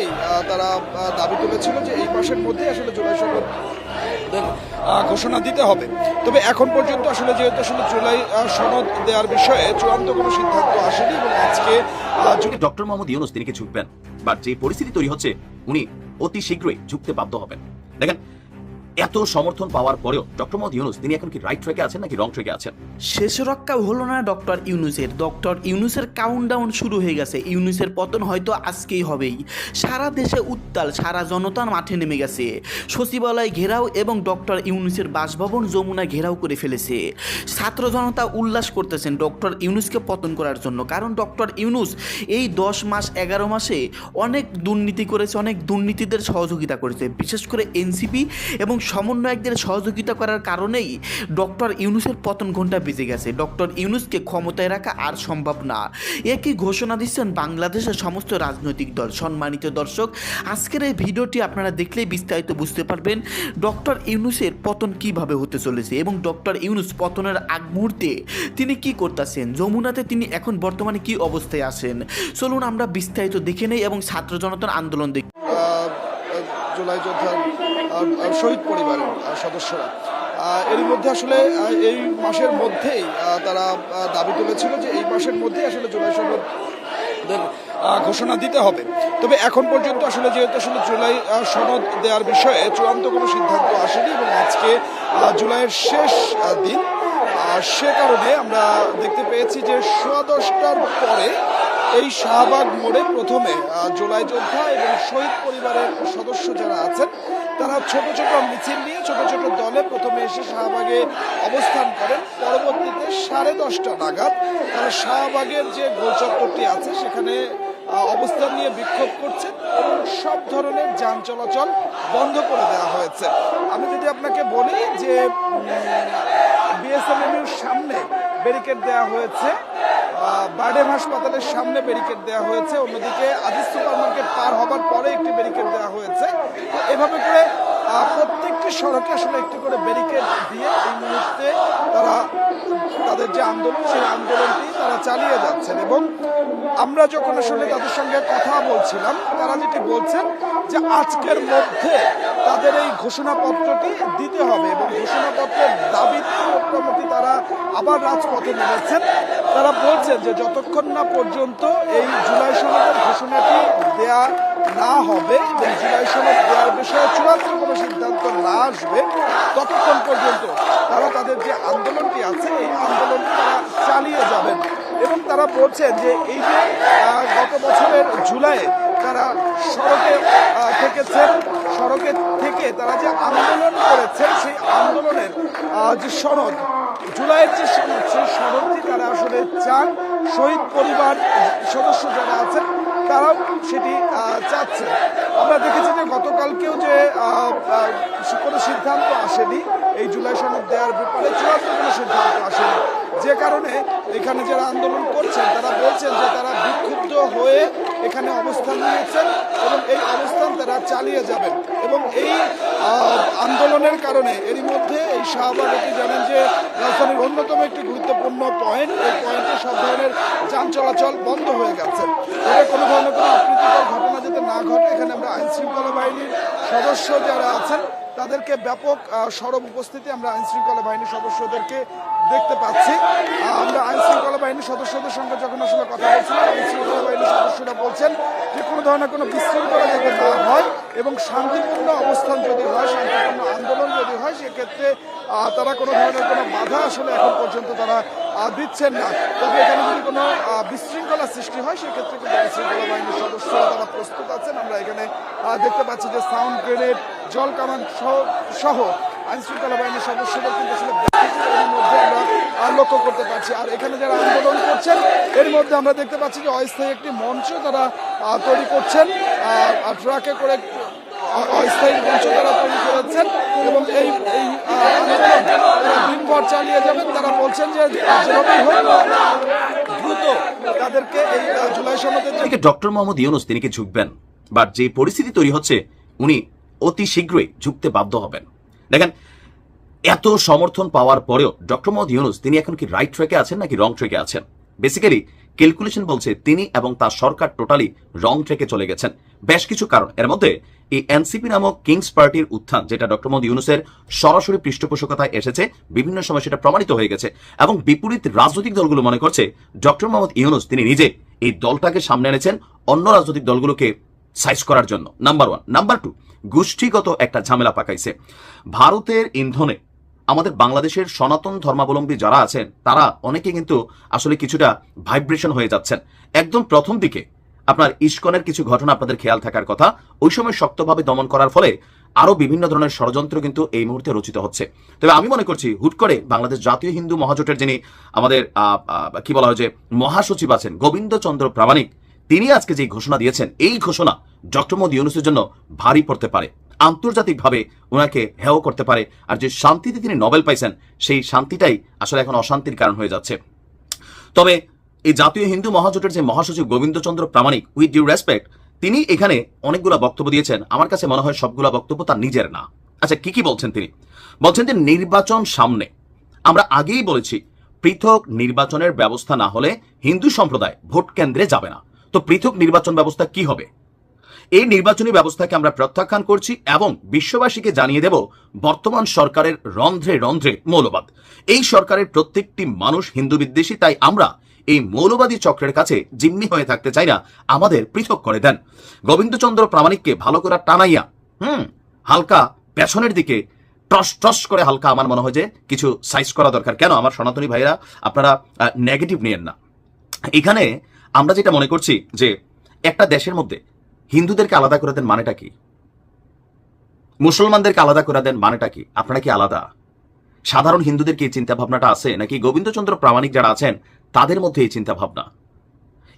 মধ্যেই তারা দাবি তুলেছিল যে এই মাসের মধ্যে আসলে জুলাই সনদ ঘোষণা দিতে হবে। তবে এখন পর্যন্ত আসলে যেহেতু আসলে জুলাই সনদ দেওয়ার বিষয়ে চূড়ান্ত কোনো সিদ্ধান্ত আসেনি এবং আজকে ডক্টর মোহাম্মদ ইউনুস তিনি কি ঝুঁকবেন, বা যে পরিস্থিতি তৈরি হচ্ছে, উনি অতি শীঘ্রই ঝুঁকতে বাধ্য হবেন। দেখেন এত সমর্থন পাওয়ার পরেও ডক্টর মোহাম্মদ ইউনুস, তিনি এখন কি রাইট ট্র্যাকে আছেন নাকি রং ট্র্যাকে আছেন? শেষ রক্ষা হলো না ডক্টর ইউনুসের। ডক্টর ইউনুসের কাউন্টডাউন শুরু হয়ে গেছে। ইউনুসের পতন হয়তো আজকেই হবেই। সারা দেশে উত্তাল, সারা জনতার মাঠে নেমে গেছে। সচিবালয় ঘেরাও এবং ডক্টর ইউনুসের বাসভবন যমুনা ঘেরাও করে ফেলেছে। ছাত্র জনতা উল্লাস করতেছেন ডক্টর ইউনুসকে পতন করার জন্য। কারণ ডক্টর ইউনুস এই দশ মাস, এগারো মাসে অনেক দুর্নীতি করেছে, অনেক দুর্নীতিদের সহযোগিতা করেছে। বিশেষ করে এনসিপি এবং সমন্বয়কদের সহযোগিতা করার কারণেই ডক্টর ইউনুসের পতন ঘণ্টা বেজে গেছে। ডক্টর ইউনুসকে ক্ষমতায় রাখা আর সম্ভব না। একই ঘোষণা দিচ্ছেন বাংলাদেশের সমস্ত রাজনৈতিক দল। সম্মানিত দর্শক, আজকের এই ভিডিওটি আপনারা দেখলেই বিস্তারিত বুঝতে পারবেন ডক্টর ইউনুসের পতন কীভাবে হতে চলেছে এবং ডক্টর ইউনুস পতনের আগ মুহূর্তে তিনি কি করতেছেন? যমুনাতে তিনি এখন বর্তমানে কি অবস্থায় আছেন? চলুন আমরা বিস্তারিত দেখে নেই এবং ছাত্র জনতার আন্দোলন দেখি। জুলাই যোদ্ধার শহীদ পরিবারের সদস্যরা। এর মধ্যে আসলে এই মাসের মধ্যেই তারা দাবি তুলেছিল যে এই মাসের মধ্যেই আসলে জুলাই সনদ ঘোষণা দিতে হবে। তবে এখন পর্যন্ত আসলে যেহেতু আসলে জুলাই সনদ দেওয়ার বিষয়ে চূড়ান্ত কোনো সিদ্ধান্ত আসেনি এবং আজকে জুলাইয়ের শেষ দিন সে কারণে আমরা দেখতে পেয়েছি যে সোয়া দশটার পরে এই শাহবাগ মোড়ে প্রথমে জোলাই যোদ্ধা এবং শহীদ পরিবারের সদস্য যারা আছেন, তারা ছোট ছোট মিছিল নিয়ে ছোট ছোট দলে প্রথমে এসে শাহবাগে অবস্থান করেন। পরবর্তীতে সাড়ে দশটা নাগাদ তারা শাহবাগের যে গোলচত্বরটি আছে, সেখানে অবস্থান নিয়ে বিক্ষোভ করছেন এবং সব ধরনের যান চলাচল বন্ধ করে দেওয়া হয়েছে। আমি যদি আপনাকে বলি যে বিএসএমএমইউর সামনে ব্যারিকেড দেওয়া হয়েছে বারডেম হাসপাতালের সামনে ব্যারিকেড দেওয়া হয়েছে। অন্যদিকে আজিজ সুপার মার্কেট পার হবার পরে একটি ব্যারিকেড দেওয়া হয়েছে। তো এভাবে করে প্রত্যেকটি সড়কে আসলে একটি করে ব্যারিকেড দিয়ে এই মুহূর্তে তারা, তাদের যে আন্দোলন, সেই আন্দোলনটি তারা চালিয়ে যাচ্ছেন। এবং আমরা যখন আসলে তাদের সঙ্গে কথা বলছিলাম, তারা যেটি বলছেন যে আজকের মধ্যে তাদের এই ঘোষণাপত্রটি দিতে হবে। এবং ঘোষণাপত্রের দাবিতে মোটামুটি তারা আবার রাজপথে নেমেছেন। তারা বলছেন যে যতক্ষণ না পর্যন্ত এই জুলাই সনদের ঘোষণাটি দেয়া না হবে এবং জুলাই সনদ দেওয়ার বিষয়ে চূড়ান্ত কোনো সিদ্ধান্ত না আসবে, ততক্ষণ পর্যন্ত তারা তাদের যে আন্দোলনটি আছে, এই আন্দোলনটি তারা চালিয়ে যাবেন। এবং তারা বলছেন যে এই যে গত বছরের জুলাইয়ে তারা সড়কে থেকেছেন, সড়কে থেকে তারা যে আন্দোলন করেছেন, সেই আন্দোলনের যে সনদ জুলাইয়ের যে সেই তারা আসলে চান, শহীদ পরিবার সদস্য যারা আছেন, তারাও সেটি চাচ্ছে। আমরা দেখেছি যে গতকালকেও যে কোনো সিদ্ধান্ত আসেনি, এই জুলাই সনদ দেওয়ার ব্যাপারে চূড়ান্ত কোনো সিদ্ধান্ত আসেনি। যে কারণে এখানে যারা আন্দোলন করছেন, তারা বলছেন যে তারা বিক্ষুব্ধ হয়ে এখানে অবস্থান নিয়েছেন এবং এই অবস্থান তারা চালিয়ে যাবেন। এবং এই আন্দোলনের কারণে এরই মধ্যে এই শাহবাগটি জানেন যে রাজধানীর অন্যতম একটি গুরুত্বপূর্ণ পয়েন্ট, এই পয়েন্টে সব ধরনের যান চলাচল বন্ধ হয়ে গেছে। তবে কোনো ধরনের কোনো অপ্রীতিকর ঘটনা যাতে না ঘটে, এখানে আমরা আইন শৃঙ্খলা বাহিনীর সদস্য যারা আছেন, তাদেরকে ব্যাপক সরব উপস্থিতি আমরা আইন শৃঙ্খলা বাহিনীর সদস্যদেরকে দেখতে পাচ্ছি। আমরা আইন শৃঙ্খলা বাহিনীর সদস্যদের সঙ্গে যখন আসলে কথা বলছিলাম আইন শৃঙ্খলা বাহিনীর সদস্যরা বলছেন যে কোনো ধরনের কোনো বিশৃঙ্খলা যাতে না হয় এবং শান্তিপূর্ণ অবস্থান যদি হয়, শান্তিপূর্ণ আন্দোলন যদি হয়, সেক্ষেত্রে তারা কোনো ধরনের কোনো বাধা আসলে এখন পর্যন্ত তারা দিচ্ছেন না। তবে এখানে যদি কোনো বিশৃঙ্খলা সৃষ্টি হয়, সেক্ষেত্রে কিন্তু আইন শৃঙ্খলা বাহিনীর সদস্যরা তারা প্রস্তুত আছেন। আমরা এখানে দেখতে পাচ্ছি যে সাউন্ড গ্রেনেড, জল কামান সহ আইন শৃঙ্খলা বাহিনীর সদস্যদের কিন্তু আসলে লক্ষ্য করতে পারছি। আর এখানে যারা আন্দোলন করছেন, এর মধ্যে আমরা দেখতে পাচ্ছি যে অস্থায়ী একটি মঞ্চ তারা তৈরি করছেন। ট্রাকে করে অস্থায়ী মঞ্চ তারা তৈরি করেছেন এবং এই এই দিনভর চালিয়ে যাবেন। তারা বলছেন যে দ্রুত তাদেরকে এই জুলাই এদিকে ডক্টর মোহাম্মদ ইউনুস তিনি ঝুঁকবেন, বাট যে পরিস্থিতি তৈরি হচ্ছে, উনি অতি শীঘ্রই ঝুঁকতে বাধ্য হবেন। দেখেন, এত সমর্থন পাওয়ার পরেও ডক্টর মোহাম্মদ ইউনুস, তিনি এখন কি রাইট ট্র্যাকে আছেন নাকি রং ট্র্যাকে আছেন? বেসিক্যালি ক্যালকুলেশন বলছে তিনি এবং তার সরকার টোটালি রং ট্রেকে চলে গেছেন। বেশ কিছু কারণ। এর মধ্যে এই এনসিপি নামক কিংস পার্টির উত্থান, যেটা ডক্টর মোহাম্মদ ইউনুসের সরাসরি পৃষ্ঠপোষকতায় এসেছে, বিভিন্ন সময় সেটা প্রমাণিত হয়ে গেছে এবং বিপরীত রাজনৈতিক দলগুলো মনে করছে, ডক্টর মোহাম্মদ ইউনুস, তিনি নিজে এই দলটাকে সামনে এনেছেন, অন্য রাজনৈতিক দলগুলোকে সাইজ করার জন্য। নাম্বার ওয়ান নাম্বার টু গোষ্ঠীগত একটা ঝামেলা পাকাইছে। ভারতের ইন্ধনে আমাদের বাংলাদেশের সনাতন ধর্মাবলম্বী যারা আছেন, তারা অনেকে কিন্তু আসলে কিছুটা ভাইব্রেশন হয়ে যাচ্ছেন। একদম প্রথম দিকে আপনার ইস্কনের কিছু ঘটনা আপনাদের খেয়াল থাকার কথা, ওই সময় শক্তভাবে দমন করার ফলে আরও বিভিন্ন ধরনের ষড়যন্ত্র কিন্তু এই মুহূর্তে রচিত হচ্ছে। তবে আমি মনে করছি, হুট করে বাংলাদেশ জাতীয় হিন্দু মহাজোটের যিনি আমাদের কি বলা হয় যে মহাসচিব আছেন, গোবিন্দচন্দ্র প্রামাণিক তিনি আজকে যে ঘোষণা দিয়েছেন, এই ঘোষণা ডক্টর মোদী ইউনুসের জন্য ভারী পড়তে পারে। আন্তর্জাতিকভাবে ওনাকে হেয় করতে পারে। আর যে শান্তিতে তিনি নোবেল পাইছেন, সেই শান্তিটাই আসলে এখন অশান্তির কারণ হয়ে যাচ্ছে। তবে এই জাতীয় হিন্দু মহাজোটের যে মহাসচিব Gobindachandra Pramanik with due respect তিনি এখানে অনেকগুলো বক্তব্য দিয়েছেন। আমার কাছে মনে হয় সবগুলো বক্তব্য তার নিজের না। আচ্ছা কি কি বলছেন তিনি? বলছেন যে নির্বাচন সামনে। আমরা আগেই বলেছি, পৃথক নির্বাচনের ব্যবস্থা না হলে হিন্দু সম্প্রদায় ভোট কেন্দ্রে যাবে না। তো পৃথক নির্বাচন ব্যবস্থা কি হবে? এই নির্বাচনী ব্যবস্থাকে আমরা প্রত্যাখ্যান করছি এবং বিশ্ববাসীকে জানিয়ে দেব বর্তমান সরকারের রন্ধ্রে রন্ধ্রে মৌলবাদ। এই সরকারের প্রত্যেকটি মানুষ হিন্দু বিদ্বেষী, তাই আমরা এই মৌলবাদী চক্রের কাছে জিম্মি হয়ে থাকতে চাই না, আমাদের পৃথক করে দেন। গোবিন্দচন্দ্র প্রামাণিককে ভালো করে টানাইয়া, হুম, হালকা পেছনের দিকে, টস টস করে হালকা আমার মনে হয় যে কিছু সাইজ করা দরকার। কেন? আমার সনাতনী ভাইরা আপনারা নেগেটিভ নিয়েন না। এখানে আমরা যেটা মনে করছি যে একটা দেশের মধ্যে হিন্দুদেরকে আলাদা করে দেন মানেটা কি? মুসলমানদেরকে আলাদা করে দেন মানেটা কি? আপনারা কি আলাদা? সাধারণ হিন্দুদের কি চিন্তা ভাবনাটা আছে? নাকি গোবিন্দচন্দ্র প্রামাণিক যারা আছেন, তাদের মধ্যে এই চিন্তা ভাবনা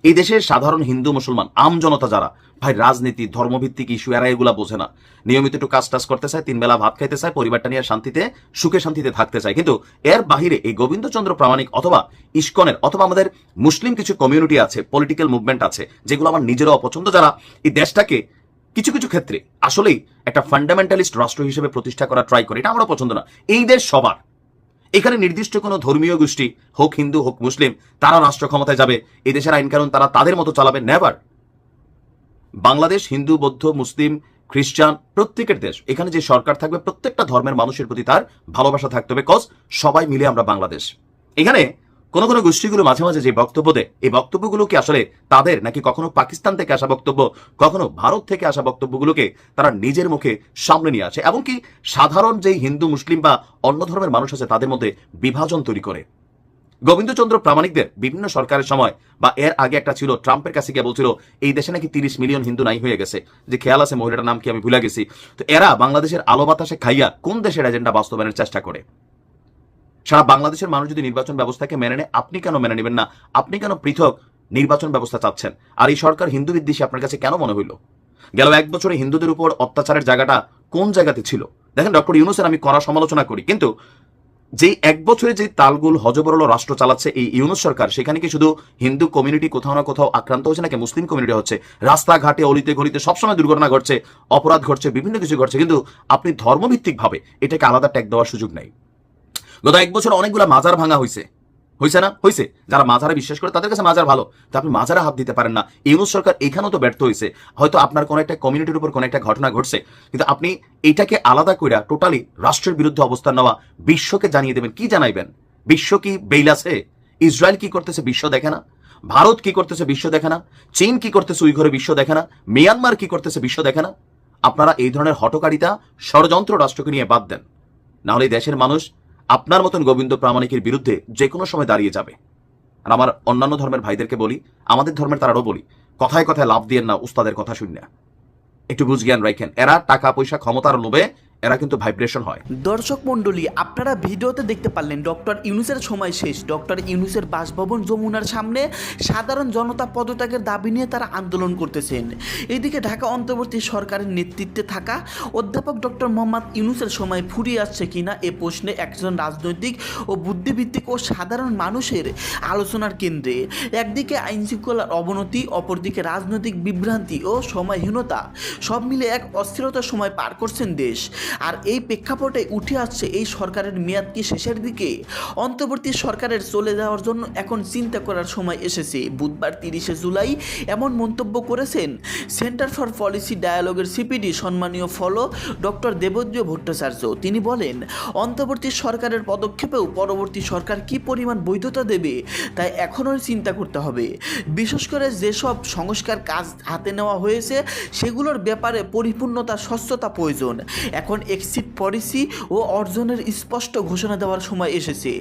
এই দেশের সাধারণ হিন্দু, মুসলমান, আম জনতা যারা ভাই, রাজনীতি, ধর্মভিত্তিক ইস্যু এরা এগুলা বোঝে না। নিয়মিত একটু কাজ টাজ করতে চায়, তিন বেলা ভাত খাইতে চায়, পরিবারটা নিয়ে শান্তিতে, সুখে শান্তিতে থাকতে চায়। কিন্তু এর বাহিরে এই গোবিন্দচন্দ্র প্রামাণিক অথবা ইস্কনের অথবা আমাদের মুসলিম কিছু কমিউনিটি আছে পলিটিক্যাল মুভমেন্ট আছে, যেগুলো আমার নিজেরও অপছন্দ যারা এই দেশটাকে কিছু কিছু ক্ষেত্রে আসলেই একটা ফান্ডামেন্টালিস্ট রাষ্ট্র হিসেবে প্রতিষ্ঠা করা ট্রাই করে, এটা আমরা পছন্দ না। এই দেশ সবার। এখানে নির্দিষ্ট কোনো ধর্মীয় গোষ্ঠী, হোক হিন্দু, হোক মুসলিম, তারা রাষ্ট্র ক্ষমতায় যাবে এই দেশের আইন কারণ তারা তাদের মতো চালাবে নেভার বাংলাদেশ, হিন্দু, বৌদ্ধ, মুসলিম, খ্রিস্টান, প্রত্যেকের দেশ। এখানে যে সরকার থাকবে, প্রত্যেকটা ধর্মের মানুষের প্রতি তার ভালোবাসা থাকতে হবে কজ সবাই মিলে আমরা বাংলাদেশ। এখানে কোন কোন গোষ্ঠীগুলো মাঝে মাঝে যে বক্তব্য দেয়, এই বক্তব্যগুলো কি আসলে তাদের নাকি কখনো পাকিস্তান থেকে আসা বক্তব্য, কখনো ভারত থেকে আসা বক্তব্যগুলোকে তারা নিজের মুখে সামনে নিয়ে আসে? এবং কি সাধারণ যেই হিন্দু, মুসলিম বা অন্য ধর্মের মানুষ আছে, তাদের মধ্যে বিভাজন তৈরি করে? গোবিন্দচন্দ্র প্রামাণিকদের বিভিন্ন সরকারের সময়, বা এর আগে একটা ছিল, ট্রাম্পের কাছে গিয়ে বলছিল, এই দেশে নাকি তিরিশ মিলিয়ন হিন্দু নাই হয়ে গেছে। যে খেয়াল আছে, মহিলাটার নাম কি আমি ভুলে গেছি। তো এরা বাংলাদেশের আলো বাতাসে খাইয়া কোন দেশের এজেন্ডা বাস্তবায়নের চেষ্টা করে? সারা বাংলাদেশের মানুষ যদি নির্বাচন ব্যবস্থাকে মেনে নেয়, আপনি কেন মেনে নেবেন না? আপনি কেন পৃথক নির্বাচন ব্যবস্থা চাচ্ছেন? আর এই সরকার হিন্দু বিদ্বেষী আপনার কাছে কেন মনে হইল? গেল এক বছরে হিন্দুদের উপর অত্যাচারের জায়গাটা কোন জায়গাতে ছিল? দেখেন, ডক্টর ইউনুসের আমি কড়া সমালোচনা করি, কিন্তু যে এক বছরে যে তালগুল হজবরল রাষ্ট্র চালাচ্ছে এই ইউনুস সরকার, সেখানে কি শুধু হিন্দু কমিউনিটি কোথাও না কোথাও আক্রান্ত হচ্ছে নাকি মুসলিম কমিউনিটি হচ্ছে? রাস্তাঘাটে, অলিতে গলিতে সবসময় দুর্ঘটনা ঘটছে, অপরাধ ঘটছে, বিভিন্ন কিছু ঘটছে। কিন্তু আপনি ধর্মভিত্তিকভাবে এটাকে আলাদা ট্যাগ দেওয়ার সুযোগ নেই। গত এক বছর অনেকগুলো মাজার ভাঙা হয়েছে হয়েছে না? হয়েছে যারা মাজারে বিশ্বাস করে, তাদের কাছে মাজার ভালো। তো আপনি মাজারে হাত দিতে পারেন না। ইউনুস সরকার এখানেও তো ব্যর্থ হয়েছে হয়তো আপনার কোনো একটা কমিউনিটির উপর কোনো একটা ঘটনা ঘটছে। কিন্তু আপনি এটাকে আলাদা কইরা টোটালি রাষ্ট্রের বিরুদ্ধে অবস্থান নেওয়া বিশ্বকে জানিয়ে দেবেন। কি জানাইবেন? বিশ্ব কি বেইল আছে? ইসরায়েল কি করতেছে, বিশ্ব দেখে না? ভারত কি করতেছে, বিশ্ব দেখে না? চীন কি করতেছে, উইঘরে বিশ্ব দেখে না? মিয়ানমার কি করতেছে, বিশ্ব দেখে না? আপনারা এই ধরনের হটকারিতা ষড়যন্ত্র রাষ্ট্রকে নিয়ে বাদ দেন। নাহলে দেশের মানুষ আপনার মতন গোবিন্দ প্রামাণিকের বিরুদ্ধে যে কোনো সময় দাঁড়িয়ে যাবে। আর আমার অন্যান্য ধর্মের ভাইদেরকে বলি, আমাদের ধর্মের তারাও বলি, কথায় কথায় লাভ দিয়েন না, উস্তাদের কথা শুন না। একটু বুঝ জ্ঞান রাখেন। এরা টাকা পয়সা ক্ষমতার লোভে এরা কিন্তু ভাইব্রেশন হয়। দর্শক মণ্ডলী, আপনারা ভিডিওতে দেখতে পারলেন ডক্টর ইউনুসের সময় শেষ। ডক্টর ইউনুসের বাসভবন যমুনার সামনে সাধারণ জনতা পদত্যাগের দাবি নিয়ে তারা আন্দোলন করতেছেন। এদিকে ঢাকা অন্তর্বর্তী সরকারের নেতৃত্বে থাকা অধ্যাপক ডক্টর মোহাম্মদ ইউনুসের সময় ফুরিয়ে আসছে কিনা এ প্রশ্নে একজন রাজনৈতিক ও বুদ্ধিভিত্তিক ও সাধারণ মানুষের আলোচনার কেন্দ্রে। একদিকে আইনশৃঙ্খলার অবনতি, অপরদিকে রাজনৈতিক বিভ্রান্তি ও সময়হীনতা সব মিলে এক অস্থিরতার সময় পার করছেন দেশ। আর এই প্রেক্ষাপটে উঠে আসছে এই সরকারের মেয়াদ কি শেষের দিকে? অন্তর্বর্তী সরকারের চলে যাওয়ার জন্য এখন চিন্তা করার সময় এসেছে। বুধবার তিরিশে জুলাই এমন মন্তব্য করেছেন সেন্টার ফর পলিসি ডায়ালগের সিপিডি সম্মানীয় ফলো ডক্টর দেবজ্য ভট্টাচার্য। তিনি বলেন, অন্তর্বর্তী সরকারের পদক্ষেপেও পরবর্তী সরকার কি পরিমাণ বৈধতা দেবে তাই এখনও চিন্তা করতে হবে। বিশেষ করে যেসব সংস্কার কাজ হাতে নেওয়া হয়েছে, সেগুলোর ব্যাপারে পরিপূর্ণতা, স্বচ্ছতা প্রয়োজন। এখন এক্সিট পলিসি ও অর্জনের স্পষ্ট ঘোষণা দেওয়ার সময় এসেছে।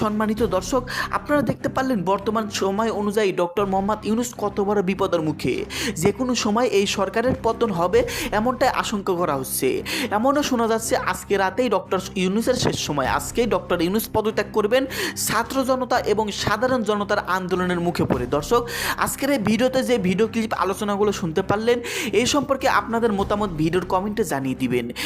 সম্মানিত দর্শক, আপনারা দেখতে পারলেন বর্তমান সময় অনুযায়ী ডক্টর মোহাম্মদ ইউনুস কত বড় বিপদের মুখে। যে কোনো সময় এই সরকারের পতন হবে এমনটাই আশঙ্কা করা হচ্ছে। এমনও শোনা যাচ্ছে, আজকে রাতেই ডক্টর ইউনুসের শেষ সময়। আজকেই ডক্টর ইউনুস পদত্যাগ করবেন ছাত্র জনতা এবং সাধারণ জনতার আন্দোলনের মুখে পড়ে। দর্শক, আজকের এই ভিডিওতে যে ভিডিও ক্লিপ আলোচনাগুলো শুনতে পারলেন, এই সম্পর্কে আপনাদের মতামত ভিডিওর কমেন্টে জানিয়ে দিবেন।